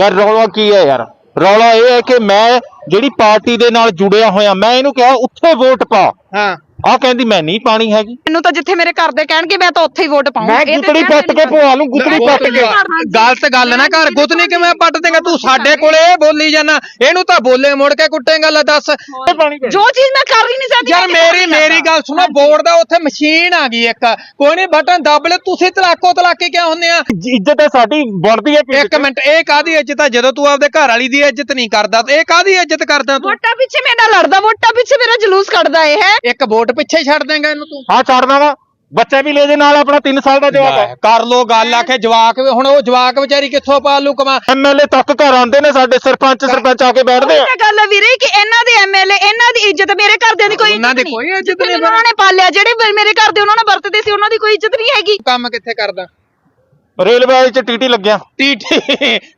ਯਾਰ ਰੌਲਾ ਕੀ ਹੈ ਯਾਰ? ਰੌਲਾ ਇਹ ਹੈ ਕਿ ਮੈਂ ਜਿਹੜੀ ਪਾਰਟੀ ਦੇ ਨਾਲ ਜੁੜਿਆ ਹੋਇਆ, ਮੈਂ ਇਹਨੂੰ ਕਿਹਾ, ਉੱਥੇ ਵੋਟ ਪਾ। ਹਾਂ। ਆਹ ਕਹਿੰਦੀ ਮੈਂ ਨਹੀਂ ਪਾਣੀ ਹੈਗੀ। ਮੈਨੂੰ ਤਾਂ ਜਿੱਥੇ ਮੇਰੇ ਘਰ ਦੇ ਕਹਿਣਗੇ ਮੈਂ ਤਾਂ ਉੱਥੇ ਹੀ ਵੋਟ ਪਾਉਂ ਮੈਂ ਗੁੱਤੜੀ ਪੱਟ ਕੇ ਪਵਾ ਲੂੰ ਗੁੱਤੜੀ ਪੱਟ ਕੇ। ਗਲਤ ਗੱਲ ਨਾ ਕਰ ਗੁੱਤਨੀ ਕਿਵੇਂ ਪੱਟ ਦੇਗਾ ਤੂੰ ਸਾਡੇ ਕੋਲੇ ਬੋਲੀ ਜਾਣਾ ਇਹਨੂੰ ਤਾਂ ਬੋਲੇ ਮੁੜ ਕੇ ਕੁੱਟੇਗਾ ਲੈ ਦੱਸ। ਜੋ ਚੀਜ਼ ਮੈਂ ਕਰ ਹੀ ਨਹੀਂ ਸਕਦੀ ਯਾਰ ਮੇਰੀ ਮੇਰੀ ਗੱਲ ਸੁਣੋ ਬੋਰਡ ਦਾ ਉੱਥੇ ਮਸ਼ੀਨ ਆ ਗਈ ਇੱਕ। ਕੋਈ ਨਹੀਂ ਬਟਨ ਦੱਬ ਲੈ ਤੁਸੀਂ ਤਲਾਕੋ ਤਲਾਕੀ ਕਿਉਂ ਹੁੰਦੇ ਆ? ਇੱਜ਼ਤ ਹੈ ਸਾਡੀ ਬਣਦੀ ਹੈ ਇੱਕ। ਮਿੰਟ ਇਹ ਕਾਦੀ ਇੱਜ਼ਤ ਆ? ਜਦੋਂ ਤੂੰ ਆਪਦੇ ਘਰ ਵਾਲੀ ਦੀ ਇੱਜ਼ਤ ਨਹੀਂ ਕਰਦਾ ਤੇ ਇਹ ਕਾਦੀ ਇੱਜ਼ਤ ਕਰਦਾ ਤੂੰ? ਵੋਟਾਂ ਪਿੱਛੇ ਮੇਰੇ ਨਾਲ ਲੜਦਾ ਵੋਟਾਂ ਪਿੱਛੇ ਮੇਰਾ ਜਲੂਸ ਕੱਢਦਾ ਇਹ ਹੈ? ਇੱਕ ਵੋਟ ਪਿੱਛੇ ਛੱਡ ਦੇਂਗਾ ਇਹਨੂੰ ਤੂੰ। ਹਾਂ ਛੱਡ ਦਾਂਗਾ ਬੱਚਾ ਵੀ ਲੈ ਜੇ ਨਾਲ ਆਪਣਾ 3 ਸਾਲ ਦਾ ਜਵਾਕ ਹੈ ਕਰ ਲੋ ਗੱਲ ਆਖੇ ਜਵਾਕ ਵੀ ਹੁਣ ਉਹ ਜਵਾਕ ਵਿਚਾਰੀ ਕਿੱਥੋਂ ਪਾਲੂ ਕਮਾ ਐਮਐਲਏ ਤੱਕ ਘਰ ਆਉਂਦੇ ਨੇ ਸਾਡੇ ਸਰਪੰਚ ਸਰਪੰਚ ਆ ਕੇ ਬੈਠਦੇ ਆ। ਇਹ ਗੱਲ ਹੈ ਵੀਰੇ ਕਿ ਇਹਨਾਂ ਦੇ ਐਮਐਲਏ ਇਹਨਾਂ ਦੀ ਇੱਜ਼ਤ ਮੇਰੇ ਘਰਦਿਆਂ ਦੀ ਕੋਈ ਉਹਨਾਂ ਦੀ ਕੋਈ ਇੱਜ਼ਤ ਨਹੀਂ ਉਹਨਾਂ ਨੇ ਪਾਲਿਆ ਜਿਹੜੇ ਮੇਰੇ ਘਰ ਦੇ ਉਹਨਾਂ ਨਾਲ ਵਰਤਦੇ ਸੀ ਉਹਨਾਂ ਦੀ ਕੋਈ ਇੱਜ਼ਤ ਨਹੀਂ ਹੈਗੀ। ਕੰਮ ਕਿੱਥੇ ਕਰਦਾ? ਰੇਲਵੇ ਵਾਲੇ ਚ ਟੀਟੀ ਲੱਗਿਆ। ਟੀਟੀ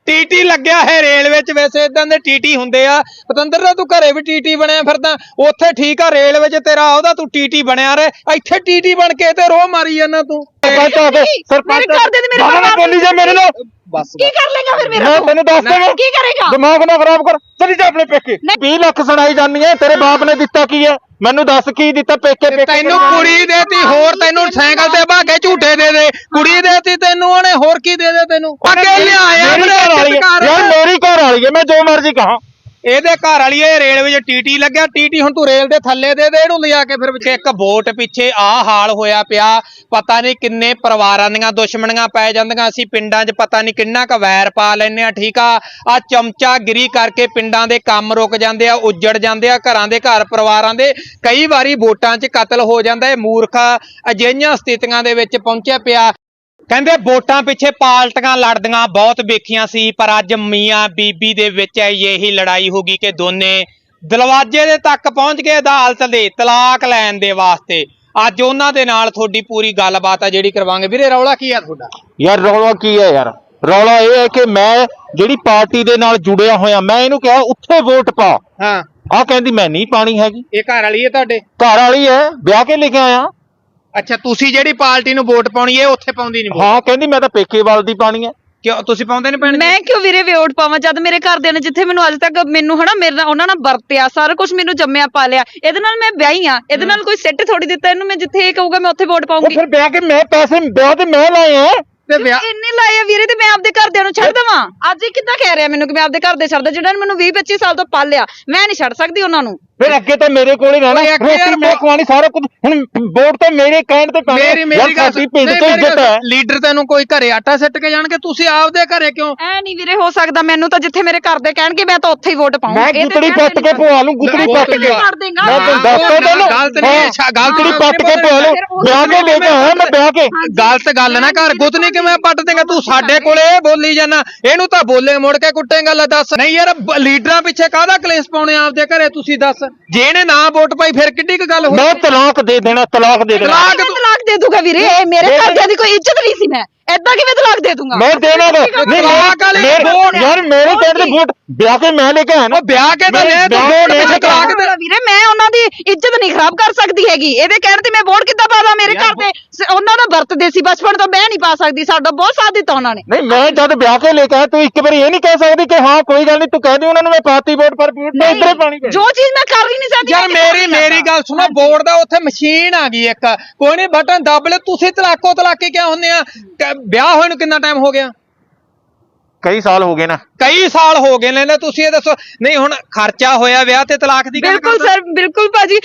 ਟੀਟੀ ਲੱਗਿਆ ਹੈ ਰੇਲਵੇ 'ਚ। ਵੈਸੇ ਇਦਾਂ ਦੇ ਟੀਟੀ ਹੁੰਦੇ ਆ। ਪਤੰਦਰ ਦਾ ਤੂੰ ਘਰੇ ਵੀ ਟੀਟੀ ਬਣਿਆ ਫਿਰਦਾ। ਉੱਥੇ ਠੀਕ ਆ ਰੇਲਵੇ 'ਚ ਤੇਰਾ ਉਹਦਾ ਤੂੰ ਟੀਟੀ ਬਣਿਆ ਰਹੇ। ਇੱਥੇ ਟੀਟੀ ਬਣ ਕੇ ਤੇ ਰੋਹ ਮਾਰੀ ਜਾਂਦਾ ਤੂੰ। ਸਰਪੰਚ ਆ ਕੇ ਸਰਪੰਚ ਮੇਰੇ ਘਰ ਦੇ ਤੇ ਮੇਰੇ ਬਾਬਾ ਬੋਲੀ ਜਾ ਮੇਰੇ ਨਾਲ। ਬਸ ਕੀ ਕਰ ਲੇਗਾ ਫਿਰ ਮੇਰਾ ਮੈਂ? ਤੈਨੂੰ ਦੱਸ ਦੇਵਾਂ। ਕੀ ਕਰੇਗਾ? ਦਿਮਾਗ ਨਾ ਖਰਾਬ ਕਰ। ਚਲੀ ਜਾ ਆਪਣੇ ਪੇਕੇ। 20 ਲੱਖ ਸੁਣਾਈ ਜਾਂਦੀ ਹੈ ਤੇਰੇ ਬਾਪ ਨੇ ਦਿੱਤਾ ਕੀ ਹੈ ਮੈਨੂੰ ਦੱਸ ਕੀ ਦਿੱਤਾ ਪੇਕੇ ਪੇਕੇ ਤੈਨੂੰ ਕੁੜੀ ਦੇਤੀ ਹੋਰ ਤੈਨੂੰ ਸਾਈਕਲ ਤੇ ਭਾਗੇ ਝੂਟੇ ਦੇ ਦੇ। ਕੁੜੀ ਦੇਤੀ ਤੈਨੂੰ ਉਹਨੇ ਹੋਰ ਕੀ ਦੇ ਦੇ ਤੈਨੂੰ? ਅੱਗੇ ਲਿਆਇਆ ਮੇਰੀ ਆਪਣੇ ਘਰ ਯਾਰ ਮੇਰੀ ਘਰ ਵਾਲੀ ਹੈ ਮੈਂ ਜੋ ਮਰਜ਼ੀ ਕਹਾਂ। ਇਹਦੇ ਘਰ ਵਾਲੀ ਇਹ ਰੇਲਵੇ 'ਚ ਟੀਟੀ ਲੱਗਿਆ, ਟੀਟੀ ਹੁਣ ਤੂੰ ਰੇਲ ਦੇ ਥੱਲੇ ਦੇ ਦੇ, ਇਹਨੂੰ ਲਿਜਾ ਕੇ ਫਿਰ ਵਿੱਚ ਇੱਕ ਵੋਟ ਪਿੱਛੇ ਆਹ ਹਾਲ ਹੋਇਆ ਪਿਆ, ਪਤਾ ਨਹੀਂ ਕਿੰਨੇ ਪਰਿਵਾਰਾਂ ਦੀਆਂ ਦੁਸ਼ਮਣੀਆਂ ਪੈ ਜਾਂਦੀਆਂ ਅਸੀਂ ਪਿੰਡਾਂ 'ਚ ਪਤਾ ਨਹੀਂ ਕਿੰਨਾ ਕੁ ਵੈਰ ਪਾ ਲੈਨੇ ਆ, ਠੀਕ ਆ ਆ ਚਮਚਾ ਗਿਰੀ ਕਰਕੇ ਪਿੰਡਾਂ ਦੇ ਕੰਮ ਰੁਕ ਜਾਂਦੇ ਆ, ਉੱਜੜ ਜਾਂਦੇ ਆ, ਘਰਾਂ ਦੇ ਘਰ ਪਰਿਵਾਰਾਂ ਦੇ, ਕਈ ਵਾਰੀ ਵੋਟਾਂ 'ਚ ਕਤਲ ਹੋ ਜਾਂਦਾ, ਇਹ ਮੂਰਖ ਅਜਿਹੀਆਂ ਸਥਿਤੀਆਂ ਦੇ ਵਿੱਚ ਪਹੁੰਚਿਆ ਪਿਆ। ਕਹਿੰਦੇ ਵੋਟਾਂ ਪਿੱਛੇ ਪਾਰਟੀਆਂ ਲੜਦੀਆਂ ਬਹੁਤ ਵੇਖੀਆਂ ਸੀ ਪਰ ਅੱਜ ਮੀਆਂ ਬੀਬੀ ਦੇ ਵਿੱਚ ਇਹੀ ਲੜਾਈ ਹੋ ਗਈ ਕਿ ਦੋਨੇ ਦਰਵਾਜ਼ੇ ਦੇ ਤੱਕ ਪਹੁੰਚ ਗਏ ਅਦਾਲਤ ਦੇ ਤਲਾਕ ਲੈਣ ਦੇ ਵਾਸਤੇ। ਅੱਜ ਉਹਨਾਂ ਦੇ ਨਾਲ ਤੁਹਾਡੀ ਪੂਰੀ ਗੱਲਬਾਤ ਆ ਜਿਹੜੀ ਕਰਵਾਵਾਂਗੇ ਵੀਰੇ ਰੌਲਾ ਕੀ ਆ ਤੁਹਾਡਾ? ਯਾਰ ਰੌਲਾ ਕੀ ਹੈ ਯਾਰ? ਰੌਲਾ ਇਹ ਹੈ ਕਿ ਮੈਂ ਜਿਹੜੀ ਪਾਰਟੀ ਦੇ ਨਾਲ ਜੁੜਿਆ ਹੋਇਆ ਮੈਂ ਇਹਨੂੰ ਕਿਹਾ ਉੱਥੇ ਵੋਟ ਪਾ। ਹਾਂ। ਆਹ ਕਹਿੰਦੀ ਮੈਂ ਨਹੀਂ ਪਾਣੀ ਹੈਗੀ। ਇਹ ਘਰ ਵਾਲੀ ਹੈ ਤੁਹਾਡੇ? ਘਰ ਵਾਲੀ ਹੈ ਵਿਆਹ ਕੇ ਲੈ ਕੇ ਆਇਆ। ਅੱਛਾ ਤੁਸੀਂ ਜਿਹੜੀ ਪਾਰਟੀ ਨੂੰ ਵੋਟ ਪਾਉਣੀ ਹੈ ਉੱਥੇ ਪਾਉਂਦੀ ਨਹੀਂ ਹਾਂ ਕਹਿੰਦੀ ਮੈਂ ਤਾਂ ਪੇਕੇ ਵੱਲ ਦੀ ਪਾਣੀ ਹੈ। ਕਿਉਂ ਤੁਸੀਂ ਪਾਉਂਦੇ ਨਹੀਂ ਜੀ? ਮੈਂ ਕਿਉਂ ਵੀਰੇ ਵੋਟ ਪਾਵਾਂ? ਜਦ ਮੇਰੇ ਘਰਦਿਆਂ ਨੇ ਜਿੱਥੇ ਮੈਨੂੰ ਅੱਜ ਤੱਕ ਮੈਨੂੰ ਹਨਾ ਮੇਰੇ ਨਾਲ ਉਹਨਾਂ ਨਾਲ ਵਰਤਿਆ ਸਾਰਾ ਕੁਝ ਮੈਨੂੰ ਜੰਮਿਆ ਪਾਲਿਆ ਇਹਦੇ ਨਾਲ ਮੈਂ ਵਿਆਹੀ ਆ ਇਹਦੇ ਨਾਲ ਕੋਈ ਸੈੱਟ ਥੋੜੀ ਦਿੱਤਾ ਇਹਨੂੰ ਮੈਂ ਜਿੱਥੇ ਇਹ ਕਹੂਗਾ ਮੈਂ ਉੱਥੇ ਵੋਟ ਉਹ ਪਾਉਂਗੀ। ਫਿਰ ਵਿਆਹ ਕੇ ਮੈਂ ਪੈਸੇ ਵਿਆਹ ਤੇ ਮੈਂ ਲਾਏ ਆ। ਤੇ ਵਿਆਹ ਇੰਨੇ ਲਾਏ ਆ ਵੀਰੇ ਤੇ ਮੈਂ ਆਪਦੇ ਘਰਦਿਆਂ ਨੂੰ ਛੱਡ ਦਵਾਂ। ਅੱਜ ਇਹ ਕਿੱਦਾਂ ਕਹਿ ਰਿਹਾ ਮੈਨੂੰ ਕਿ ਮੈਂ ਆਪਦੇ ਘਰ ਦੇ ਛੱਡਦਾ ਜਿਹੜਾ ਨੇ ਮੈਨੂੰ 20 25 ਸਾਲ ਤੋਂ ਪਾਲਿਆ ਮੈਂ ਨਹੀਂ ਛੱਡ ਸਕਦੀ ਉਹਨਾਂ ਨੂੰ। ਫਿਰ ਅੱਗੇ ਤਾਂ ਮੇਰੇ ਕੋਲ ਹੀ ਰਹਿਣਾ। ਓਏ ਅੱਗੇ ਯਾਰ ਰੋਟੀ ਮੈਂ ਖਵਾਣੀ ਸਾਰਾ ਕੁਝ ਹੁਣ ਵੋਟ ਤਾਂ ਮੇਰੇ ਕਹਿਣ ਤੇ ਪੈਣੀ। ਮੇਰੀ ਮੇਰੀ ਗੱਲ ਸਾਡੀ ਪਿੰਡ ਨਹੀਂ, ਤੋਂ ਇੱਜ਼ਤ ਹੈ। ਲੀਡਰ ਤੈਨੂੰ ਕੋਈ ਘਰੇ ਆਟਾ ਸਿੱਟ ਕੇ ਜਾਣਗੇ? ਤੁਸੀਂ ਆਪਦੇ ਘਰੇ ਕਿਉਂ ਐ ਨਹੀਂ ਵੀਰੇ ਹੋ ਸਕਦਾ ਮੈਨੂੰ ਤਾਂ ਜਿੱਥੇ ਮੇਰੇ ਘਰ ਦੇ ਕਹਿਣਗੇ ਮੈਂ ਤਾਂ ਉੱਥੇ ਹੀ ਵੋਟ ਪਾਉਂ ਮੈਂ ਗੁੱਤੜੀ ਪੱਟ ਕੇ ਪਵਾ ਲੂੰ ਗੁੱਤੜੀ ਪੱਟ ਤੂੰ ਕੇ। ਕਰ ਦੇਂਗਾ। ਮੈਂ ਤੈਨੂੰ ਦੱਸਦਾ ਤੈਨੂੰ। ਗਲਤ ਨਹੀਂ ਅੱਛਾ, ਗਲਤ ਗੁੱਤੜੀ ਨਹੀਂ ਪੱਟ ਕੇ ਪਵਾ ਲੂੰ ਵਿਆਹ ਕੇ ਲੈ ਕੇ ਆਇਆ ਮੈਂ ਵਿਆਹ ਕੇ। ਗਲਤ ਗੱਲ ਨਾ ਕਰ ਗੁੱਤਨੀ ਕਿਵੇਂ ਪੱਟ ਦੇਗਾ? ਤੂੰ ਸਾਡੇ ਕੋਲੇ ਬੋਲੀ ਜਾਣਾ ਇਹਨੂੰ ਤਾਂ ਬੋਲੇ ਮੁੜ ਕੇ ਕੁੱਟੇਗਾ ਲੈ ਦੱਸ। ਨਹੀਂ ਯਾਰ ਲੀਡਰਾਂ ਪਿੱਛੇ ਕਾਹਦਾ ਕਲੇਸ਼ ਪਾਉਣੇ ਆਪਦੇ ਘਰੇ ਤੁਸੀਂ ਦੱਸ। ਜੇ ਇਹਨੇ ਨਾ ਵੋਟ ਪਾਈ ਫਿਰ ਕਿੱਡੀ ਕੁ ਗੱਲ ਹੋਈ? ਮੈਂ ਤਲਾਕ ਦੇ ਦੇਣਾ ਤਲਾਕ ਦੇ ਦੇਣਾ। ਤਲਾਕ ਮੈਂ ਤਲਾਕ ਦੇ ਦੂੰਗਾ ਵੀਰੇ। ਇਹ ਮੇਰੇ ਘਰਦਿਆਂ ਦੀ ਕੋਈ ਇੱਜ਼ਤ ਨਹੀਂ ਸੀ ਮੈਂ। ਐਦਾਂ ਕਿਵੇਂ ਤਲਾਕ ਦੇ ਦੂੰਗਾ? ਮੈਂ ਦੇਣਾ ਵਾ। ਨਹੀਂ ਤਲਾਕ ਵਾਲੀ ਮੇਰੇ- ਵੋਟ- ਯਾਰ ਮੇਰੇ ਤੇ ਵੋਟ ਵਿਆਹ ਕੇ ਮੈਂ ਲੈ ਕੇ ਆਇਆ ਨਾ। ਉਹ ਵਿਆਹ ਕੇ ਤਾਂ ਲੈ ਤੂੰ ਵਿਆਹ ਵੋਟ ਕੇ ਪਿੱਛੇ ਤਲਾਕ ਦੇ ਵੀਰੇ ਮੈਂ ਉਹਨਾਂ ਦੀ ਇੱਜ਼ਤ ਨਹੀਂ ਖਰਾਬ ਕਰ ਸਕਦੀ ਹੈਗੀ। ਇਹਦੇ ਕਹਿਣ ਤੇ ਮੈਂ ਵੋਟ ਕਿੱਦਾਂ ਪਾਵਾਂ ਮੇਰੇ ਘਰ ਦੇ? ਸ- ਉਹਨਾਂ ਦਾ ਵਰਤਦੇ ਸੀ ਬਚਪਨ ਤੋਂ ਮੈਂ ਨਹੀਂ ਪਾ ਸਕਦੀ ਸਾਡਾ ਬਹੁਤ ਸਾਥ ਦਿੱਤਾ ਉਹਨਾਂ ਨੇ। ਨਹੀਂ ਮੈਂ ਜਦ ਵਿਆਹ ਕੇ ਲੈ ਕੇ ਆਇਆ ਤੂੰ ਇੱਕ ਵਾਰੀ ਇਹ ਨਹੀਂ ਕਹਿ ਸਕਦੀ ਕਿ ਹਾਂ ਕੋਈ ਗੱਲ ਨਹੀਂ ਤੂੰ ਕਹਿ ਦੇ ਉਹਨਾਂ ਨੂੰ ਮੈਂ ਪਾਤੀ ਵੋਟ ਪਰ ਵੋਟ ਤਾਂ ਇੱਧਰੇ ਪਾਣੀ ਪੈਣੀ। ਜੋ ਚੀਜ਼ ਮੈਂ ਕਰ ਹੀ ਨਹੀਂ ਸਕਦੀ ਯਾਰ ਮੈਂ ਕਿੱਦਾਂ ਮੇਰੀ ਕਰ ਮੇਰੀ ਸਕਦਾ? ਗੱਲ ਸੁਣੋ ਬੋਰਡ ਦਾ ਉੱਥੇ ਮਸ਼ੀਨ ਆ ਗਈ ਇੱਕ। ਕੋਈ ਨਹੀਂ ਬਟਨ ਦੱਬ ਲੈ ਤੁਸੀਂ ਤਲਾਕੋ ਤਲਾਕੀ ਕਿਉਂ ਹੁੰਦੇ ਆ? ਕ- ਵਿਆਹ ਹੋਏ ਨੂੰ ਕਿੰਨਾ ਟਾਈਮ ਹੋ ਗਿਆ? ਕਈ ਸਾਲ ਹੋ ਗਏ ਨਾ। ਕਈ ਸਾਲ ਹੋ ਗਏ ਨੇ ਨਾ ਤੁਸੀਂ ਇਹ ਦੱਸੋ। ਨਹੀਂ ਹੁਣ ਖਰਚਾ ਹੋਇਆ ਵਿਆਹ ਤੇ ਤਲਾਕ ਦੀ ਗੱਲ ਬਿਲਕੁਲ ਸਰ ਬਿਲਕੁਲ ਭਾਜੀ।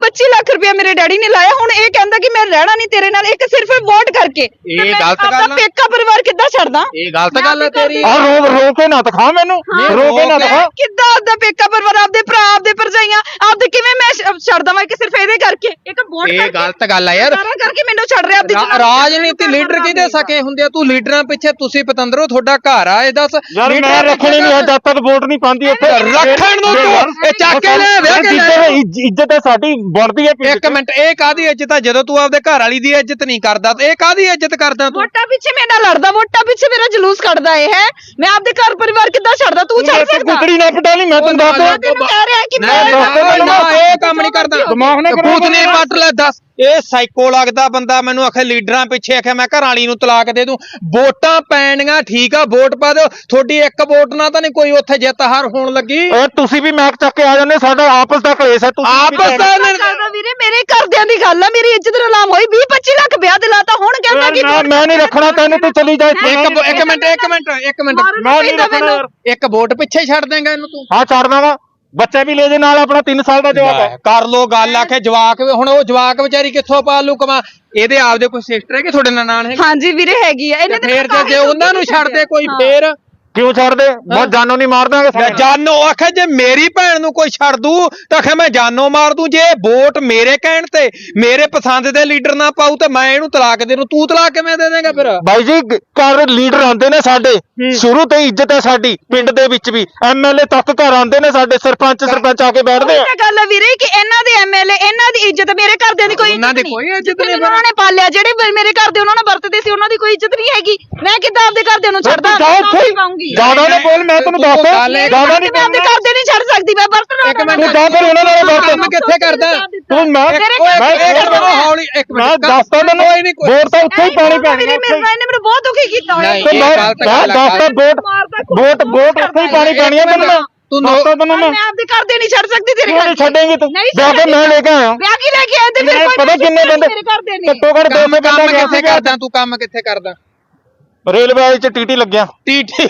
25 ਲੱਖ ਰੁਪਇਆ ਮੇਰੇ ਡੈਡੀ ਨੇ ਲਾਇਆ। ਹੁਣ ਇਹ ਕਹਿੰਦਾ ਕਿ ਮੈਂ ਰਹਿਣਾ ਨਹੀਂ ਤੇਰੇ ਨਾਲ ਇੱਕ ਸਿਰਫ ਵੋਟ ਕਰਕੇ। ਇਹ ਗਲਤ ਗੱਲ ਆ। ਪੇਕਾ ਪਰਿਵਾਰ ਕਿੱਦਾਂ ਛੱਡਦਾ? ਇਹ ਗਲਤ ਗੱਲ ਘਰ ਤੇਰੀ। ਆ ਰੋ ਰੋ ਕੇ ਨਾ ਦਿਖਾ ਮੈਨੂੰ। ਰੋ ਕੇ ਨਾ। ਦਿਖਾ। ਕਿੱਦਾਂ ਆਪਦਾ ਪੇਕਾ ਪਰਿਵਾਰ ਆਪਦੇ ਭਰਾ ਆਪਦੇ ਭਰਜਾਈਆਂ ਆਪਦੇ ਕਿਵੇਂ ਮੈਂ ਛੱਡ ਦਵਾਂ ਕਿ ਸਿਰਫ ਇਹਦੇ ਕਰਕੇ? ਇੱਕ ਵੋਟ ਇਹ ਕਰਕੇ? ਗਲਤ ਗੱਲ ਆ ਯਾਰ। ਸਾਰਾ ਕਰਕੇ ਮੈਨੂੰ ਛੱਡ ਰਿਹਾ ਆਪਦੀ। ਰਾਜਨੀਤੀ ਲੀਡਰ ਕਿਹਦੇ ਸਕੇ ਹੁੰਦੇ ਆ? ਤੂੰ ਲੀਡਰਾਂ ਪਿੱਛੇ ਤੁਸੀਂ ਪਤੰਦਰੋ ਤੁਹਾਡਾ ਘਰ ਆ ਇਹ ਦੱਸ। ਯਾਰ ਮੈਂ ਰੱਖਣੀ ਨਹੀਂ ਹੈ ਜਦ ਤੱਕ ਵੋਟ ਨਹੀਂ ਪਾਉਂਦੀ ਉੱਥੇ। ਰੱਖਣ ਨੂੰ ਤੂੰ। ਇਹ ਚੱਕ ਕੇ ਲੈ ਵਿਆਹ ਕੇ ਲੈ। ਇੱਜ਼ਤ ਹੈ ਸਾਡੀ ਬਣਦੀ ਹੈ ਇੱਕ। ਮਿੰਟ ਇਹ ਕਾਦੀ ਇੱਜ਼ਤ ਆ? ਜਦੋਂ ਤੂੰ ਆਪਦੇ ਘਰ ਵਾਲੀ ਦੀ ਇੱਜ਼ਤ ਨਹੀਂ ਕਰਦਾ ਤੇ ਇਹ ਕਾਦੀ ਇੱਜ਼ਤ ਕਰਦਾ ਤੂੰ? ਵੋਟਾਂ ਪਿੱਛੇ ਮੇਰੇ ਨਾਲ ਲੜਦਾ ਵੋਟਾਂ ਪਿੱਛੇ ਮੇਰਾ ਜਲੂਸ ਕੱਢਦਾ ਇਹ ਹੈ? ਮੈਂ ਆਪਦੇ ਘਰ ਪਰਿਵਾਰ ਕਿੱਦਾਂ ਛੱਡਦਾ? ਤੂੰ ਛੱਡ ਸਕਦਾ? ਗੁੱਤੜੀ ਨਾ ਪਟਾ ਲਈ ਮੈਂ ਤੈਨੂੰ ਦੱਸ ਨਾ, ਦਿਆਂ। ਤੈਨੂੰ ਕਹਿ ਰਿਹਾ ਕਿ ਨਾ, ਮੈਂ ਨਾ, ਨਾ, ਨਾ, ਇਹ ਕੰਮ ਨਹੀਂ ਕਰਦਾ। ਦਿਮਾਗ ਨਾ ਭੂਤ ਕਰੋ। ਪੱਟ ਲੈ ਦੱਸ। ਇਹ ਸਾਈਕੋ ਲੱਗਦਾ ਬੰਦਾ ਮੈਨੂੰ ਆਖੇ ਲੀਡਰਾਂ ਪਿੱਛੇ ਆਖੇ ਮੈਂ ਘਰ ਵਾਲੀ ਨੂੰ ਤਲਾਕ ਦੇ ਦੂੰ। ਵੋਟਾਂ ਪੈਣੀਆਂ ਠੀਕ ਆ ਵੋਟ ਪਾ ਦਿਓ। ਤੁਹਾਡੀ ਇੱਕ ਵੋਟ ਨਾਲ ਤਾਂ ਨਹੀਂ ਕੋਈ ਉੱਥੇ ਜਿੱਤ ਹਾਰ ਹੋਣ ਲੱਗੀ। ਓਏ ਤੁਸੀਂ ਵੀ ਮੈਕ ਚੱਕ ਕੇ ਆ ਜਾਂਦੇ ਸਾਡਾ ਆਪਸ ਦਾ ਕਲੇਸ਼ ਹੈ ਤੁਸੀਂ ਵੀ ਆਪਸ ਦਾ ਇਹਨਾਂ- ਕਰਦਾ ਵੀਰੇ ਮੇਰੇ ਘਰਦਿਆਂ ਦੀ ਗੱਲ ਆ ਮੇਰੀ ਇੱਜ਼ਤ ਨਿਲਾਮ ਹੋਈ 20 25 ਲੱਖ ਵਿਆਹ ਦਿਲਾਤਾ ਹੁਣ ਕਹਿੰਦਾ ਕਿ ਨਾ ਮੈਂ ਨਹੀਂ ਰੱਖਣਾ ਤੈਨੂੰ ਤੂੰ ਚਲੀ ਜਾ ਇੱਥੇ। ਇੱਕ ਇੱਕ ਮਿੰਟ ਇੱਕ ਮਿੰਟ ਇੱਕ ਮਿੰਟ। ਮਾਰਨ ਮੈਂ ਨਹੀਂ ਪੈਂਦਾ ਰੱਖਣਾ। ਮੈਨੂੰ। ਯਾਰ ਇੱਕ ਵੋਟ ਪਿੱਛੇ ਛੱਡ ਦੇਂਗਾ ਇਹਨੂੰ ਤੂੰ। ਹਾਂ ਛੱਡ ਦਾਂਗਾ ਬੱਚਾ ਵੀ ਲੈ ਜੇ ਨਾਲ ਆਪਣਾ 3 ਸਾਲ ਦਾ ਜਵਾਕ ਹੈ। ਕਰ ਲੋ ਗੱਲ ਆਖੇ ਜਵਾਕ ਵੀ- ਹੁਣ ਉਹ ਜਵਾਕ ਵਿਚਾਰੀ ਕਿੱਥੋਂ ਪਾਲੂ ਕਮਾ ਇਹਦੇ ਆਪਦੇ ਕੋਈ ਸਿਸਟਰ ਹੈ ਕਿ ਤੁਹਾਡੇ ਨਾਲ ਹੈ ਹਾਂਜੀ ਵੀਰੇ ਹੈਗੀ ਆ। ਇਹਨੇ ਤਾਂ ਫੇਰ ਜੇ ਜੇ ਉਹਨਾਂ ਨੂੰ ਛੱਡ ਦੇ ਕੋਈ। ਫੇਰ ਕਿਉਂ ਛੱਡ ਦੇ? ਬਹੁਤ ਜਾਨੋਂ ਨਹੀਂ ਮਾਰ ਦਾਂਗੇ ਮੈਂ। ਜਾਨੋ ਆਖੇ ਜੇ ਮੇਰੀ ਭੈਣ ਨੂੰ ਕੋਈ ਛੱਡ ਦੂ ਤਾਂ ਆਖੇ ਮੈਂ ਜਾਨੋ ਮਾਰ ਦੂੰ। ਜੇ ਵੋਟ ਮੇਰੇ ਕਹਿਣ ਤੇ ਮੇਰੇ ਪਸੰਦ ਦੇ ਲੀਡਰ ਨਾ ਪਾਉ ਤੇ ਮੈਂ ਇਹਨੂੰ ਤਲਾਕ ਦੇ ਦੂੰ। ਤੂੰ ਤਲਾਕ ਕਿਵੇਂ ਦੇ ਦੇਂਗਾ ਫਿਰ? ਬਾਈ ਜੀ ਘਰ ਲੀਡਰ ਆਉਂਦੇ ਨੇ ਸਾਡੇ। ਸ਼ੁਰੂ ਤੋਂ ਹੀ ਇੱਜ਼ਤ ਹੈ ਸਾਡੀ ਪਿੰਡ ਦੇ ਵਿੱਚ ਵੀ। ਐਮਐਲਏ ਤੱਕ ਘਰ ਆਉਂਦੇ ਨੇ ਸਾਡੇ ਸਰਪੰਚ ਸਰਪੰਚ ਆ ਕੇ ਬੈਠਦੇ ਆ। ਗੱਲ ਆ ਵੀਰੇ ਕਿ ਇਹਨਾਂ ਦੇ ਐਮਐਲਏ ਇਹਨਾਂ ਦੀ ਇੱਜ਼ਤ ਮੇਰੇ ਘਰਦਿਆਂ ਦੀ ਕੋਈ ਉਹਨਾਂ ਦੀ ਕੋਈ ਇੱਜ਼ਤ ਨਹੀਂ ਉਹਨਾਂ ਨੇ ਪਾਲਿਆ ਜਿਹੜੇ ਮ- ਮੇਰੇ ਘਰ ਦੇ ਉਹਨਾਂ ਨਾਲ ਵਰਤਦੇ ਸੀ ਉਹਨਾਂ ਦੀ ਕੋਈ ਇੱਜ਼ਤ ਨਹੀਂ ਹੈਗੀ। ਮੈਂ ਕਿੱਦਾਂ ਆਪਦੇ ਘਰਦਿਆਂ ਨੂੰ ਛੱਡਦਾ? ਹੀ। ਜ਼ਿਆਦਾ ਨਾ ਬੋਲ ਮੈਂ ਤੈਨੂੰ ਦੱਸ ਜ਼ਿਆਦਾ ਨਹੀਂ ਮੈਂ ਆਪਦੇ ਘਰਦੇ ਨਹੀਂ ਛੱਡ ਸਕਦੀ ਮੈਂ ਵਰਤਣਾ ਇੱਕ ਮਿੰਟ ਤੂੰ ਫਿਰ ਉਹਨਾਂ ਨਾਲ ਕੰਮ ਕਿੱਥੇ ਕਰਦਾ? ਤੂੰ ਮੈਂ ਮੈਂ ਇੱਕ ਮਿੰਟ ਮੈਂ ਹੌਲੀ ਇੱਕ ਮੈਂ ਮਿੰਟ ਦੱਸਦਾ ਤੈਨੂੰ ਕੋਈ ਨਹੀਂ ਕੋਈ ਵੋਟ ਤਾਂ ਉੱਥੇ ਹੀ ਪਾਣੀ ਪੈਣੀ। ਹੈ ਇਹਨੇ ਮੈਨੂੰ ਬਹੁਤ ਦੁਖੀ ਕੀਤਾ ਹੋਇਆ। ਤੇ ਮੈਂ ਮੈਂ ਦੱਸਦਾ ਵੋਟ ਵੋਟ ਵੋਟ ਉੱਥੇ ਹੀ ਪਾਣੀ ਪੈਣੀ ਹੈ ਤੈਨੂੰ ਮੈਂ। ਤੂੰ ਤੂੰ ਦੱਸਦਾ ਤੈਨੂੰ ਮੈਂ। ਮੈਂ ਆਪਦੇ ਘਰਦੇ ਨਹੀਂ ਛੱਡ ਸਕਦੀ ਤੇਰੇ ਨਹੀਂ ਛੱਡੇਂਗੀ ਤੂੰ। ਨਹੀਂ ਜਾ ਕੇ ਮੈਂ ਲੈ ਕੇ ਆਇਆ। ਵਿਆਹ ਕੀ ਲੈ ਕੇ ਆਏ ਤੇ ਫਿਰ ਪਤਾ ਕਿੰਨੇ ਬੰਦੇ ਘੱਟੋ ਘੱਟ 200 ਕੰਮ ਬੰਦਾ ਗਿਆ ਕਰਦਾ? ਤੂੰ ਕੰਮ ਕਿੱਥੇ ਕਰਦਾ? ਰੇਲਵੇ ਚ ਟੀਟੀ ਲੱਗਿਆ। ਟੀਟੀ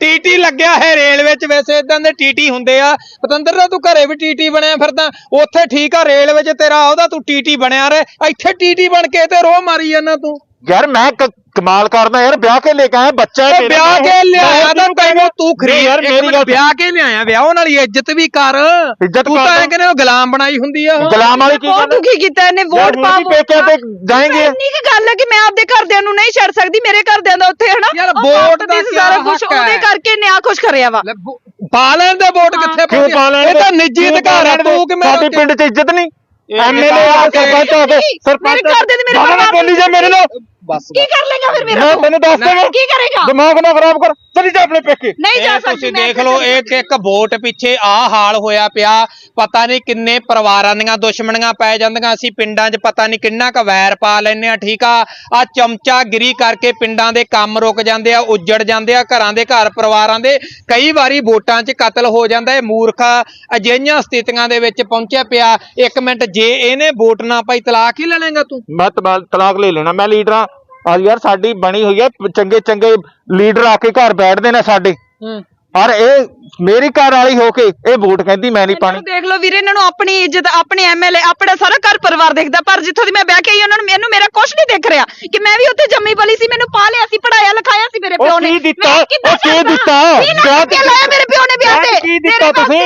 ਟੀਟੀ ਲੱਗਿਆ ਹੈ ਰੇਲਵੇ ਚ। ਵੈਸੇ ਇਦਾਂ ਦੇ ਟੀਟੀ ਹੁੰਦੇ ਆ। ਪਤੰਦਰ ਦਾ ਤੂੰ ਘਰੇ ਵੀ ਟੀਟੀ ਬਣਿਆ ਫਿਰਦਾ। ਉੱਥੇ ਠੀਕ ਆ, ਰੇਲਵੇ ਚ ਤੇਰਾ, ਉਹਦਾ ਤੂੰ ਟੀਟੀ ਬਣਿਆ ਰਹੇ। ਇੱਥੇ ਟੀਟੀ ਬਣ ਕੇ ਤੇ ਰੋਹ ਮਾਰੀ ਜਾਂਦਾ ਤੂੰ। ਯਾਰ ਮੈਂ ਕ- ਕਮਾਲ ਕਰਦਾ ਯਾਰ ਵਿਆਹ ਕੇ ਲੈ ਕੇ ਆਇਆ ਬੱਚਾ ਹੈ ਉਹ ਮੇਰੇ ਵਿਆਹ ਨਾਲ। ਕੇ ਲਿਆਇਆ ਤਾਂ ਤੈਨੂੰ ਤੂੰ ਖਰੀਦ ਯਾਰ ਇੱਕ ਮੇਰੀ ਮਿੰਟ ਗੱਲ ਵਿਆਹ ਕੇ ਲਿਆਇਆ ਵਿਆਹ ਨਾਲ ਇੱਜ਼ਤ ਵੀ ਕਰ ਇੱਜ਼ਤ ਤੂੰ ਤਾਂ ਕਰਦਾ। ਐ ਕਹਿੰਦੇ ਉਹ ਗੁਲਾਮ ਬਣਾਈ ਹੁੰਦੀ ਆ ਉਹ। ਗੁਲਾਮ ਵਾਲੀ ਕੀ ਬਹੁਤ ਗੱਲ ਹੈ? ਦੁਖੀ ਕੀਤਾ ਇਹਨੇ ਵੋਟ ਪਾ ਹੁਣ ਵੀ ਪੇਕਿਆਂ ਤੇ ਜਾਏਂਗੇ ਇੰਨੀ ਕੀ ਗੱਲ ਹੈ ਕਿ ਮੈਂ ਆਪਦੇ ਘਰਦਿਆਂ ਨੂੰ ਨਹੀਂ ਛੱਡ ਸਕਦੀ ਮੇਰੇ ਘਰਦਿਆਂ ਦਾ ਉੱਥੇ ਹਨਾ ਯਾਰ ਉਹ ਵੋਟ ਦਾ ਕਿਆ ਸਾਰਾ ਕੁਝ ਹੱਕ ਹੈ? ਉਹਦੇ ਕਰਕੇ ਨਿਆ ਕੁਝ ਕਰਿਆ ਵਾ ਲੈ, ਵੋ- ਪਾ ਲੈਣ ਦੇ ਵੋਟ ਕਿੱਥੇ ਕਿਉਂ ਪਾਉਂਦੀ? ਪਾ ਲੈਣ ਇਹ ਤਾਂ ਦੇ? ਨਿੱਜੀ ਕਿਉਂ ਅਧਿਕਾਰ ਆ ਪਾ ਲੈਣ ਦੇ? ਤੂੰ ਕਿ ਮੈਂ ਸਾਡੇ ਪਿੰਡ 'ਚ ਇੱਜ਼ਤ ਨਹੀਂ ਐਮਐਲਏ ਤਾਂ ਆ ਕੇ- ਸਰਪੰਚ ਆ ਕੇ ਸਰਪੰਚ ਮੇਰੇ ਘਰ ਦੇ ਤੇ ਮੇਰੇ ਨਾ ਪਰਿਵਾਰ ਬੋਲੀ ਜਾ ਮੇਰੇ ਨਾਲ ਬਸ ਕੀ ਕਰ ਲੇਗਾ ਫਿਰ ਮੇਰਾ ਮੈਂ ਤੂੰ? ਤੈਨੂੰ ਦੱਸ ਦੇਵਾਂ ਕੀ ਕਰੇਗਾ? ਦਿਮਾਗ ਨਾ ਖਰਾਬ ਕਰ। ਚਲੀ ਜਾ ਆਪਣੇ ਪੇਕੇ। ਨਹੀਂ ਜਾ ਇਹ ਸਕਦੀ ਤੁਸੀਂ ਮੈਂ ਦੇਖ ਲਓ ਇਹ ਇੱਕ ਵੋਟ ਪਿੱਛੇ ਆ ਹਾਲ ਹੋਇਆ ਪਿਆ। ਪਤਾ ਨਹੀਂ ਕਿੰਨੇ ਪਰਿਵਾਰਾਂ ਦੀਆਂ ਦੁਸ਼ਮਣੀਆਂ ਪੈ ਜਾਂਦੀਆਂ ਅਸੀਂ ਪਿੰਡਾਂ 'ਚ ਪਤਾ ਨਹੀਂ ਕਿੰਨਾ ਕੁ ਵੈਰ ਪਾ ਲੈਨੇ ਆ ਠੀਕ ਆ। ਆ ਚਮਚਾਗਿਰੀ ਕਰਕੇ ਪਿੰਡਾਂ ਦੇ ਕੰਮ ਰੁਕ ਜਾਂਦੇ ਆ ਉੱਜੜ ਜਾਂਦੇ ਆ ਘਰਾਂ ਦੇ ਘਰ ਪਰਿਵਾਰਾਂ ਦੇ। ਕਈ ਵਾਰੀ ਵੋਟਾਂ 'ਚ ਕਤਲ ਹੋ ਜਾਂਦਾ ਇਹ ਮੂਰਖ ਅਜਿਹੀਆਂ ਸਥਿਤੀਆਂ ਦੇ ਵਿੱਚ ਪਹੁੰਚਿਆ ਪਿਆ। ਇੱਕ ਮਿੰਟ ਜੇ ਇਹਨੇ ਵੋਟ ਨਾ ਪਾਈ ਤਲਾਕ ਹੀ ਲੈ ਲੇਗਾ ਤੂੰ? ਮੈਂ ਤਬਾਲ- ਤਲਾਕ ਲੈ ਲੈਣਾ ਮੈਂ ਲੀਡਰਾਂ ਆ ਯਾਰ ਸਾਡੀ ਬਣੀ ਹੋਈ ਹੈ ਚੰਗੇ ਚੰਗੇ ਲੀਡਰ ਆ ਕੇ ਘਰ ਬੈਠਦੇ ਨੇ ਸਾਡੇ। ਔਰ ਇਹ ਮੇਰੀ ਘਰ ਵਾਲੀ ਹੋ ਕੇ ਇਹ ਵੋਟ ਕਹਿੰਦੀ ਮੈਂ ਨਹੀਂ ਪਾਣੀ। ਦੇਖ ਲਓ ਵੀਰੇ ਇਹਨਾਂ ਨੂੰ ਆਪਣੀ ਇੱਜ਼ਤ ਆਪਣੇ ਐਮਐਲਏ ਆਪਣਾ ਸਾਰਾ ਘਰ ਪਰਿਵਾਰ ਦੇਖਦਾ ਪਰ ਜਿੱਥੋਂ ਦੀ ਮੈਂ ਬਹਿ ਕੇ ਆਈ ਉਹਨਾਂ ਨੂੰ ਮੈਨੂੰ ਮੇਰਾ ਰਿਹਾ ਕਿ ਮੈਂ ਵੀ ਉੱਥੇ ਜੰਮੀ ਪਲੀ ਸੀ ਮੈਨੂੰ ਪਾਲਿਆ ਸੀ ਪੜਾਇਆ ਲਿਖਾਇਆ ਸੀ ਮੇਰੇ ਪਿਓ ਨੇ। ਕੀ ਉਹ ਕੀ? ਦਿੱਤਾ? ਵਿਆਹ ਰੁਪਇਆ ਲਾਇਆ ਮੇਰੇ ਪਿਓ ਨੇ ਵਿਆਹ ਤੇ। ਕੀ ਦਿੱਤਾ ਤੁਸੀਂ?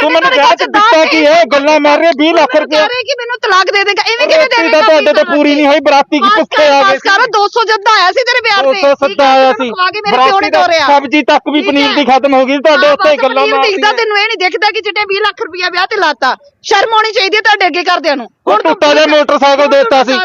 ਤੂੰ ਮੈਨੂੰ ਵਿਆਹ ਚ ਦਿੱਤਾ ਕੀ ਹੈ? ਗੱਲਾਂ ਮਾਰ ਰਹੇ 20 ਲੱਖ ਰੁਪਏ ਕਿ ਮੈਨੂੰ ਤਲਾਕ ਦੇ ਦੇਗਾ? ਐਵੇਂ ਕਿਵੇਂ ਦੇਵੇਗਾ ਤਾਂ ਤੁਹਾਡੇ ਤੋਂ ਪੂਰੀ ਨਹੀਂ ਹੋਈ ਬਰਾਤੀ ਕਿੱਥੇ ਕਰ, ਆ ਗਏ ਕਰ 200 ਜੱਦਾ ਆਇਆ ਸੀ ਤੇਰੇ ਵਿਆਹ ਤੇ। 200 ਸੱਦਾ ਆਇਆ ਸੀ। ਕੇ ਮੇਰੇ ਪਿਓ ਨੇ ਤੋਰਿਆ। ਸਬਜੀ ਤੱਕ ਵੀ ਪਨੀਰ। ਦੀ ਖਤਮ ਹੋ ਗਈ ਤੁਹਾਡੇ ਉੱਥੇ ਗੱਲਾਂ ਪਨੀਰ ਦਿਖਦਾ ਤੈਨੂੰ ਇਹ ਨਹੀਂ ਦਿਖਦਾ ਕਿ ਚਿੱਟੇ 20 ਲੱਖ ਰੁਪਇਆ ਵਿਆਹ ਤੇ ਲਾਤਾ। ਸ਼ਰਮ ਆਉਣੀ ਚਾਹੀਦੀ ਹੈ ਤੁਹਾਡੇ ਅੱਗੇ ਕਰਦਿਆਂ ਨੂੰ। ਉਹ ਟੁੱਟਾ ਜਿਹਾ ਮੋਟਰਸਾਈਕਲ ਦੇਤਾ ਸੀ। ਉਹ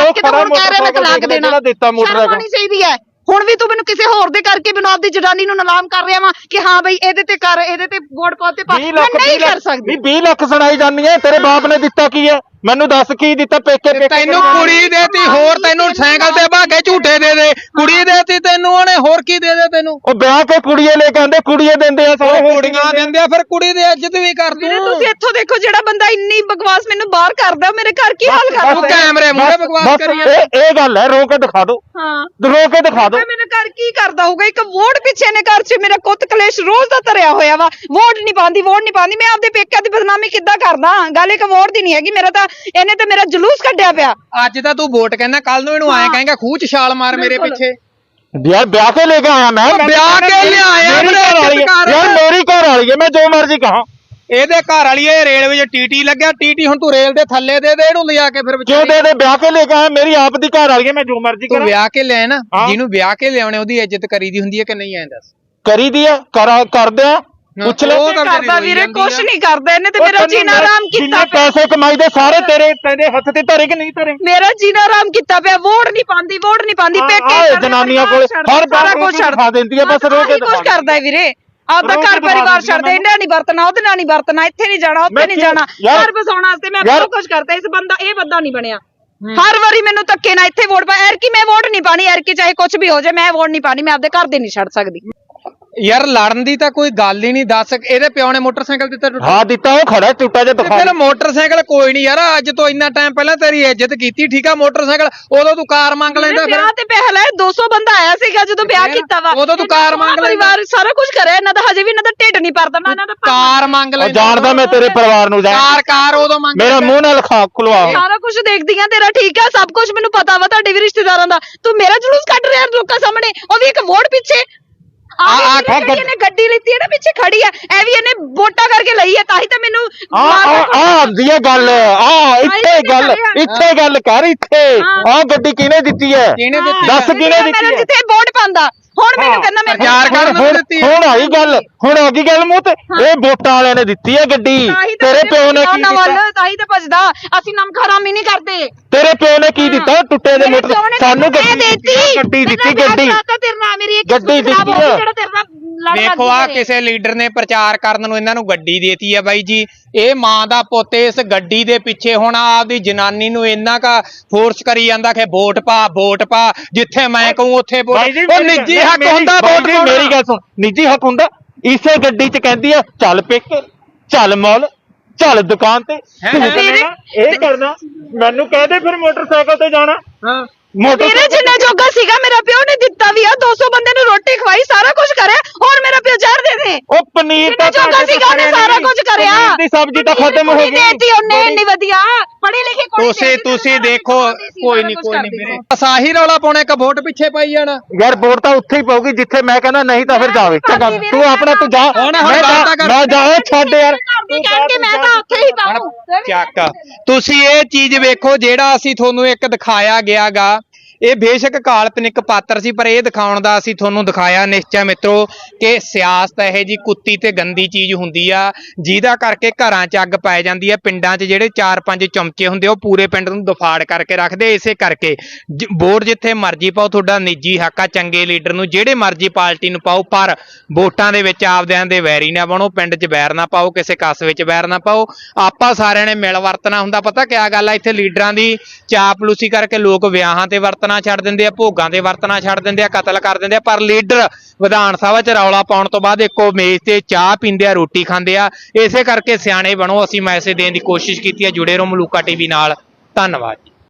ਉਹ ਖੜਾ ਹੁਣ ਕਹਿ ਰਹੇ ਮੈਂ ਮੋਟਰਸਾਈਕਲ ਤਲਾਕ ਦੇਣਾ। ਜਿਹੜਾ ਦਿੱਤਾ ਸ਼ਰਮ ਮੋਟਰਸਾਈਕਲ ਆਉਣੀ ਚਾਹੀਦੀ ਹੈ। ਹੁਣ ਵੀ ਤੂੰ ਮੈਨੂੰ ਕਿਸੇ ਹੋਰ ਦੇ ਕਰਕੇ ਮੈਨੂੰ ਆਪਦੀ ਜਨਾਨੀ ਨੂੰ ਨਲਾਮ ਕਰ ਰਿਹਾ ਵਾਂ ਕਿ ਹਾਂ ਬਈ ਇਹਦੇ ਤੇ ਕਰ ਇਹਦੇ ਤੇ ਵੋਟ ਪਾ ਤੇ ਪਾ। 20 ਮੈਂ ਲੱਖ ਨਹੀਂ 20 ਕਰ ਸਕਦੀ। 20 ਲੱਖ ਸੁਣਾਈ ਜਾਂਦੀ ਹੈ। ਤੇਰੇ ਬਾਪ ਨੇ ਦਿੱਤਾ ਕੀ ਹੈ? ਮੈਨੂੰ ਦੱਸ ਕੀ ਦਿੱਤਾ? ਪੇਕੇ ਪੇਕੇ ਤੈਨੂੰ ਕੁੜੀ ਦੇਤੀ ਹੋਰ ਤੈਨੂੰ ਸਾਈਕਲ ਤੇ ਭਾਗੇ ਝੂਠੇ ਦੇ ਦੇ। ਦੇਤੀ ਤੈਨੂੰ ਉਹਨੇ ਹੋਰ ਕੀ ਦੇ ਦੇ ਤੈਨੂੰ? ਉਹ ਵਿਆਹ ਕੇ ਕੁੜੀਏ ਲੈ ਕੇ ਆਂਦੇ ਕੁੜੀਏ ਦਿੰਦੇ ਆ ਸਾਰੇ ਉਹ ਕੁੜੀਆਂ ਦਿੰਦੇ ਆ ਫਿਰ ਕੁੜੀ ਦੀ ਇੱਜ਼ਤ ਵੀ ਕਰ ਵੀਰੇ ਤੂੰ ਤੁਸੀਂ ਇੱਥੋਂ ਦੇਖੋ ਜਿਹੜਾ ਬੰਦਾ ਇੰਨੀ ਬਕਵਾਸ ਮੈਨੂੰ ਬਾਹਰ ਕਰਦਾ ਉਹ ਮੇਰੇ ਘਰ ਕੀ ਹਾਲ ਕਰਦਾ ਉਹ ਕੈਮਰੇ ਮੂਹਰੇ ਬਕਵਾਸ ਕਰੀ ਜਾਂਦਾ। ਇਹ ਇਹ ਗੱਲ ਹੈ ਰੋ ਕੇ ਦਿਖਾ ਦਿਓ। ਹਾਂ। ਰੋ ਕੇ ਦਿਖਾ ਦਿਓ। ਮੈਂ ਮੇਰੇ ਘਰ ਕੀ ਕਰਦਾ ਹੋਊਗਾ? ਇੱਕ ਵੋਟ ਪਿੱਛੇ ਨੇ ਘਰ 'ਚ ਮੇਰਾ ਕੁੱਤ ਕਲੇਸ਼ ਰੋਜ਼ ਦਾ ਧਰਿਆ ਹੋਇਆ ਵਾ। ਵੋਟ ਨਹੀਂ ਪਾਉਂਦੀ ਵੋਟ ਨਹੀਂ ਪਾਉਂਦੀ। ਮੈਂ ਆਪਦੇ ਪੇਕਿਆਂ ਦੀ ਬਦਨਾਮੀ ਕਿੱਦਾਂ ਕਰਦਾ? ਗੱਲ ਇੱਕ ਵੋਟ ਦੀ ਨਹੀਂ ਹੈਗੀ। ਮੇਰਾ ਤਾਂ ਇਹਨੇ ਤਾਂ ਮੇਰਾ ਜਲੂਸ ਕੱਢਿਆ ਪਿਆ। ਅੱਜ ਤਾਂ ਤੂੰ ਵੋਟ ਕਹਿੰਦਾ ਕੱਲ ਨੂੰ ਇਹਨੂੰ ਐਂ ਕਹੇਗਾ ਖੂਹ ਚ ਛਾਲ ਮਾਰ ਮੇਰੇ ਬਿਲਕੁਲ। ਪਿੱਛੇ। ਯਾਰ ਵਿਆਹ ਕੇ ਲੈ ਕੇ ਆਇਆ ਮੈਂ। ਵਿਆਹ ਤਾਂ ਕੇ ਲਿਆਇਆ ਮੇਰੀ ਵੀਰੇ, ਘਰ ਵਾਲੀ ਹੈ। ਯਾਰ ਮੇਰੀ ਘਰ ਵਾਲੀ ਹੈ ਮੈਂ ਜੋ ਮਰਜ਼ੀ ਕਹਾਂ। ਇਹਦੇ ਘਰ ਵਾਲੀ ਇਹ ਰੇਲਵੇ 'ਚ ਟੀਟੀ ਲੱਗਿਆ। ਟੀਟੀ ਹੁਣ ਤੂੰ ਰੇਲ ਦੇ ਥੱਲੇ ਦੇ ਦੇ ਇਹਨੂੰ ਲਿਜਾ ਕੇ ਫਿਰ ਵਿਚਾਰੀ ਦੇ ਦੇ ਵਿਆਹ ਕੇ ਲੈ ਕੇ ਆਇਆ ਮੇਰੀ ਆਪ ਦੀ ਘਰ ਵਾਲੀ ਹੈ ਮੈਂ ਜੋ ਮਰਜ਼ੀ ਤੂੰ ਕਰਾਂ। ਵਿਆਹ ਕੇ ਲੈ ਨਾ ਹਾਂ। ਜਿਹਨੂੰ ਵਿਆਹ ਕੇ ਲਿਆਉਣੇ ਉਹਦੀ ਇੱਜ਼ਤ ਕਰੀਦੀ ਹੁੰਦੀ ਹੈ ਕਿ ਨਹੀਂ ਐਂ ਦੱਸ? ਕਰੀ ਦੀ ਹੈ ਕਰਾ ਕਰਦੇ ਆ। ਪੁੱਛ ਲੈ ਉਹ ਤਾਂ ਕਰਦਾ ਵੀਰੇ ਜਾਂਦੀ ਕੁਛ ਆ। ਨਹੀਂ ਕਰਦਾ ਇਹਨੇ ਤੇ ਉਹ ਮੇਰਾ ਤੈਨੂੰ ਜੀਣਾ ਮੈਂ- ਆਰਾਮ ਕੀਤਾ ਜਿੰਨੇ ਪਿਆ। ਪੈਸੇ ਕਮਾਈਦੇ ਸਾਰੇ ਤੇਰੇ ਤੇਰੇ ਹੱਥ ਤੇ ਧਰੇ ਕਿ ਨਹੀਂ ਧਰੇ? ਮੇਰਾ ਜੀਣਾ ਆਰਾਮ ਕੀਤਾ ਪਿਆ ਵੋਟ ਨਹੀਂ ਪਾਉਂਦੀ ਵੋਟ ਨਹੀਂ ਪਾਉਂਦੀ ਆ- ਪੇਕੇ ਆਏ ਛੱਡਦੇ, ਜਨਾਨੀਆਂ ਕੋਲ ਹਰ ਬਾਰ ਕੁਝ ਛੱਡ ਦਿਖਾ ਦਿੰਦੀ ਹੈ ਬਸ ਰੋ ਕੇ ਕੁਝ ਦਿਖਾ ਕਰਦਾ ਹੈ ਵੀਰੇ। ਆਪਦਾ ਘਰ ਪਰਿਵਾਰ ਦਿੰਦੀ ਆ ਦੇ ਇਹਨਾਂ ਨਹੀਂ ਵਰਤਣਾ ਉਹਦੇ ਨਾਲ ਨਹੀਂ ਵਰਤਣਾ ਇੱਥੇ ਨਹੀਂ ਜਾਣਾ ਉੱਥੇ ਮੈਂ ਨਹੀਂ ਜਾਣਾ। ਯਾਰ- ਘਰ ਬਸਾਉਣ ਵਾਸਤੇ ਮੈਂ ਯਾਰ- ਬਹੁਤ ਕੁਝ ਕਰਤਾ ਇਸ ਬੰਦਾ ਇਹ ਬੰਦਾ ਨਹੀਂ ਬਣਿਆ। ਹਰ ਵਾਰੀ ਮੈਨੂੰ ਧੱਕੇ ਨਾਲ ਇੱਥੇ ਵੋਟ ਪਾ ਐਰਕੀ ਮੈਂ ਵੋਟ ਨਹੀਂ ਪਾਣੀ ਐਰਕੀ ਚਾਹੇ ਕੁਝ ਵੀ ਹੋ ਜਾਏ ਮੈਂ ਵੋਟ ਨਹੀਂ ਪਾਣੀ ਮੈਂ ਆਪਦੇ ਘਰ ਦੇ ਨਹੀਂ ਛੱਡ ਸਕਦੀ। ਯਾਰ ਲੜਨ ਦੀ ਤਾਂ ਕੋਈ ਗੱਲ ਹੀ ਨਹੀਂ ਦੱਸ ਇਹਦੇ ਪਿਓ ਨੇ ਮੋਟਰਸਾਈਕਲ ਦਿੱਤਾ ਟੁੱਟਾ ਹਾਂ ਦਿੱਤਾ ਉਹ ਖੜਾ ਟੁੱਟਾ ਜਿਹਾ ਤੇ ਦਿਖਾ ਫਿਰ ਮੋਟਰਸਾਈਕਲ ਕੋਈ ਨਹੀਂ ਯਾਰ ਅੱਜ ਤੋਂ ਇੰਨਾ ਟਾਈਮ ਪਹਿਲਾਂ ਤੇਰੀ ਇੱਜ਼ਤ ਕੀਤੀ ਠੀਕ ਆ ਮੋਟਰਸਾਈਕਲ ਉਦੋਂ ਤੂੰ ਕਾਰ ਮੰਗ ਲੈਂਦਾ ਫਿਰ ਵਿਆਹ ਤੇ ਪੈਸਾ ਲੈ 200 ਬੰਦਾ ਆਇਆ ਸੀਗਾ ਜਦੋਂ ਵਿਆਹ ਕੀਤਾ ਵਾ। ਉਦੋਂ ਤੂੰ ਕਾਰ ਮੰਗ ਲੈਂਦਾ। ਪਰਿਵਾਰ ਸਾਰਾ ਕੁਝ ਕਰਿਆ ਇਹਨਾਂ ਦਾ ਹਜੇ ਵੀ ਇਹਨਾਂ ਦਾ ਢਿੱਡ ਨਹੀਂ ਭਰਦਾ ਮੈਂ ਇਹਨਾਂ ਦਾ। ਕਾਰ ਮੰਗ ਲੈਂਦਾ। ਜਾਣਦਾ ਮੈਂ ਤੇਰੇ ਪਰਿਵਾਰ ਨੂੰ ਜਾਣ ਕਾਰ ਕਾਰ ਉਦੋਂ ਮੰਗ ਮੇਰਾ ਮੂੰਹ ਨਾਲ ਖਾ ਖੁਲਵਾ। ਸਾਰਾ ਕੁਝ ਦੇਖਦੀ ਆ ਤੇਰਾ ਠੀਕ ਆ ਸਭ ਕੁਝ ਮੈਨੂੰ ਪਤਾ ਵਾ ਤੁਹਾਡੇ ਵੀ ਰਿਸ਼ਤੇਦਾਰਾਂ ਦਾ। ਤੂੰ ਮੇਰਾ ਜਲੂਸ ਕੱਢ ਰਿਹਾ ਲੋਕਾਂ ਸਾਹਮਣੇ ਉਹ ਵੀ ਇੱਕ ਵੋਟ ਪਿੱਛੇ। ਆ ਗੱਡੀ ਇਹਨੇ ਗੱਡੀ ਲਿੱਤੀ ਹੈ ਨਾ ਪਿੱਛੇ ਖੜੀ ਆ ਐ ਵੀ ਇਹਨੇ ਵੋਟਾਂ ਕਰਕੇ ਲਈ ਹੈ ਤਾਂ ਹੀ ਤਾਂ ਮੈਨੂੰ ਆ ਆ ਆ ਆਉਂਦੀ ਹੈ ਗੱਲ। ਆ ਇੱਥੇ ਗੱਲ ਇੱਥੇ ਗੱਲ ਕਰ ਇੱਥੇ। ਆ ਗੱਡੀ ਕਿਹਨੇ ਦਿੱਤੀ ਹੈ? ਕਿਹਨੇ ਦਿੱਤੀ ਦੱਸ ਆ? ਕਿਹਨੇ ਦਿੱਤੀ ਹੈ? ਜਿੱਥੇ ਵੋਟ ਪਾਉਂਦਾ। ਹੁਣ ਮੈਨੂੰ ਕਹਿੰਦਾ ਮੈਂ ਹੁਣ- ਕਰਨ ਨੂੰ ਹੁਣ- ਦਿੱਤੀ। ਹੁਣ ਆਈ ਗੱਲ। ਹੁਣ ਆ ਗਈ ਗੱਲ ਮੂੰਹ ਤੇ। ਇਹ ਵੋਟਾਂ ਵਾਲਿਆਂ ਨੇ ਦਿੱਤੀ ਹੈ ਗੱਡੀ ਤੇਰੇ ਪਿਓ ਨੇ ਕੀ ਦਿੱਤਾ? ਤਾਂ ਹੀ ਤਾਂ ਭੱਜਦਾ ਅਸੀਂ ਨਮਕ ਹਰਾਮੀ ਨਹੀਂ ਕਰਦੇ। ਤੇਰੇ ਪਿਓ ਨੇ ਕੀ ਦਿੱਤਾ? ਟੁੱਟੇ ਦੇ ਮੇਰੇ ਮੋਟਰ ਪਿਓ ਨੇ ਸਾਨੂੰ ਤੈਨੂੰ ਗੱਡੀ ਇਹ ਦਿੱਤੀ। ਹੈ, ਗੱਡੀ ਦਿੱਤੀ ਗੱਡੀ। ਤੇਰੇ ਨਾਲ ਮੇਰੀ ਇੱਕ ਗੱਡੀ ਕਿਸਮਤ ਖਰਾਬ ਦਿੱਤੀ ਹੋ ਗਈ, ਆ। ਆ ਕਿਸੇ ਲੀਡਰ ਨੇ ਪ੍ਰਚਾਰ ਕਰਨ ਨੂੰ ਇਹਨਾਂ ਨੂੰ ਗੱਡੀ ਦੇਤੀ ਹੈ ਬਾਈ ਜੀ। ਇਹ ਮਾਂ ਦਾ ਪੁੱਤ ਇਸ ਗੱਡੀ ਦੇ ਪਿੱਛੇ ਹੁਣ ਆਪਦੀ ਜਨਾਨੀ ਨੂੰ ਇੰਨਾ ਕਾ ਫੋਰਸ ਕਰੀ ਜਾਂਦਾ ਕਿ ਵੋਟ ਪਾ ਵੋਟ ਪਾ। ਜਿੱਥੇ ਮੈਂ ਕਹੂੰ ਉੱਥੇ ਵੋਟ ਉਹ ਨਿੱਜੀ ਹੱਕ ਹੁੰਦਾ ਵੋਟ ਜੀ, ਪਾਉਣ ਮੇਰੀ। ਗੱਲ ਸੁਣ ਨਿੱਜੀ ਹੱਕ ਹੁੰਦਾ। ਇਸੇ ਗੱਡੀ 'ਚ ਕਹਿੰਦੀ ਆ ਚੱਲ ਪੇਕੇ ਚੱਲ ਮਾਲ ਚੱਲ ਦੁਕਾਨ ਤੇ ਇਹ ਕਰਨਾ। ਮੈਨੂੰ ਕਹਦੇ ਫਿਰ ਮੋਟਰਸਾਈਕਲ ਤੇ ਜਾਣਾ। ਹਾਂ। ਮੇਰੇ ਮੋਟਰਸਾਈਕਲ ਜਿੰਨਾ ਜੋਗਾ ਸੀਗਾ ਮੇਰਾ ਪਿਓ ਨੇ ਦਿੱਤਾ ਵੀ ਆ 200 ਬੰਦੇ ਨੂੰ ਰੋਟੀ ਖਵਾਈ ਸਾਰਾ ਕੁਝ ਕਰਿਆ ਹੁਣ ਮੇਰਾ ਪਿਓ ਜ਼ਹਿਰ ਦੇ ਦੇ। ਉਹ ਪਨੀਰ ਤਾਂ ਜੋਗਾ ਸੀਗਾ ਉਹਨੇ ਸਾਰਾ ਨਹੀਂ। ਕੁਝ ਕਰਿਆ ਪਨੀਰ ਦੀ ਸਬਜ਼ੀ ਤਾਂ ਖਤਮ ਹੋ ਗਈ। ਦੇਤੀ ਉਹਨੇ ਇੰਨੀ ਵਧੀਆ? ਪੜ੍ਹੇ ਲਿਖੇ ਕੁੜੀ ਤੁਸੀਂ ਦੇਤੀ, ਤੁਸੀਂ ਸਾਰਾ ਦੇਖੋ ਕੁਝ ਕਰਦੀ ਸੀ, ਕੋਈ ਸਾਰਾ ਨਹੀਂ ਕੁਝ ਕੋਈ ਨਹੀਂ ਕਰਦੀ ਵੀਰੇ। ਸੀ। ਸਾਹੀ ਰੌਲਾ ਪਾਉਣੇ ਇੱਕ ਵੋਟ ਪਿੱਛੇ ਪਾਈ ਜਾਣਾ। ਯਾਰ ਵੋਟ ਤਾਂ ਉੱਥੇ ਹੀ ਪਊਗੀ ਜਿੱਥੇ ਮੈਂ ਕਹਿੰਦਾ ਨਹੀਂ ਤਾਂ ਫਿਰ ਜਾਵੇ। ਚੰਗਾ ਤੂੰ ਆਪਣਾ ਤੂੰ ਜਾ। ਮੈਂ ਛੱਡ ਯਾਰ। ਚੱਕ। ਤੁਸੀਂ ਇਹ ਚੀਜ਼ ਵੇਖੋ ਜਿਹੜਾ ਅਸੀਂ ਤੁਹਾਨੂੰ ਇੱਕ ਦਿਖਾਇਆ ਗਿਆਗਾ ਇਹ ਬੇਸ਼ੱਕ ਕਾਲਪਨਿਕ ਪਾਤਰ ਸੀ, ਪਰ ਇਹ ਦਿਖਾਉਣ ਦਾ ਅਸੀਂ ਤੁਹਾਨੂੰ ਦਿਖਾਇਆ ਨਿਸ਼ਚੈ ਮਿੱਤਰੋ ਕਿ ਸਿਆਸਤ ਇਹ ਜੀ ਕੁੱਤੀ ਤੇ ਗੰਦੀ ਚੀਜ਼ ਹੁੰਦੀ ਆ, ਜਿਹਦਾ ਕਰਕੇ ਘਰਾਂ 'ਚ ਅੱਗ ਪੈ ਜਾਂਦੀ ਆ, ਪਿੰਡਾਂ 'ਚ ਜਿਹੜੇ 4-5 ਚਮਚੇ ਹੁੰਦੇ ਉਹ ਪੂਰੇ ਪਿੰਡ ਨੂੰ ਦਫਾੜ ਕਰਕੇ ਰੱਖਦੇ ਇਸੇ ਕਰਕੇ। ਜ- ਵੋਟ ਜਿੱਥੇ ਮਰਜ਼ੀ ਪਾਓ, ਤੁਹਾਡਾ ਨਿੱਜੀ ਹੱਕ ਆ ਚੰਗੇ ਲੀਡਰ ਨੂੰ, ਜਿਹੜੇ ਮਰਜ਼ੀ ਪਾਰਟੀ ਨੂੰ ਪਾਓ, ਪਰ ਵੋਟਾਂ ਦੇ ਵਿੱਚ ਆਪਦਿਆਂ ਦੇ ਵੈਰੀ ਨਾ ਬਣੋ, ਪਿੰਡ 'ਚ ਵੈਰ ਨਾ ਪਾਓ, ਕਿਸੇ ਕਸਬੇ ਵਿੱਚ ਵੈਰ ਨਾ ਪਾਓ। ਆਪਾਂ ਸਾਰਿਆਂ ਨੇ ਮਿਲ ਵਰਤਣਾ ਹੁੰਦਾ, ਪਤਾ ਕਿਆ ਗੱਲ ਆ, ਇੱਥੇ ਲੀਡਰਾਂ ਦੀ ਚਾਪਲੂਸੀ ਕਰਕੇ ਲੋਕ ਵਿਆਹਾਂ ਤੇ ਵਰਤਣਾ ਛੱਡ ਦਿੰਦੇ ਆ, ਭੋਗਾਂ ਦੇ ਵਰਤਣਾ ਛੱਡ ਦਿੰਦੇ ਆ, ਕਤਲ ਕਰ ਦਿੰਦੇ ਆ, ਪਰ ਲੀਡਰ ਵਿਧਾਨ ਸਭਾ 'ਚ ਰੌਲਾ ਪਾਉਣ ਤੋਂ ਬਾਅਦ ਇੱਕੋ ਮੇਜ਼ ਤੇ ਚਾਹ ਪੀਂਦੇ ਆ, ਰੋਟੀ ਖਾਂਦੇ ਆ। ਇਸੇ ਕਰਕੇ ਸਿਆਣੇ ਬਣੋ, ਅਸੀਂ ਮੈਸੇਜ ਦੇਣ ਦੀ ਕੋਸ਼ਿਸ਼ ਕੀਤੀ ਹੈ ਜੁੜੇ ਰਹੋ ਮਲੂਕਾ ਟੀਵੀ ਨਾਲ। ਧੰਨਵਾਦ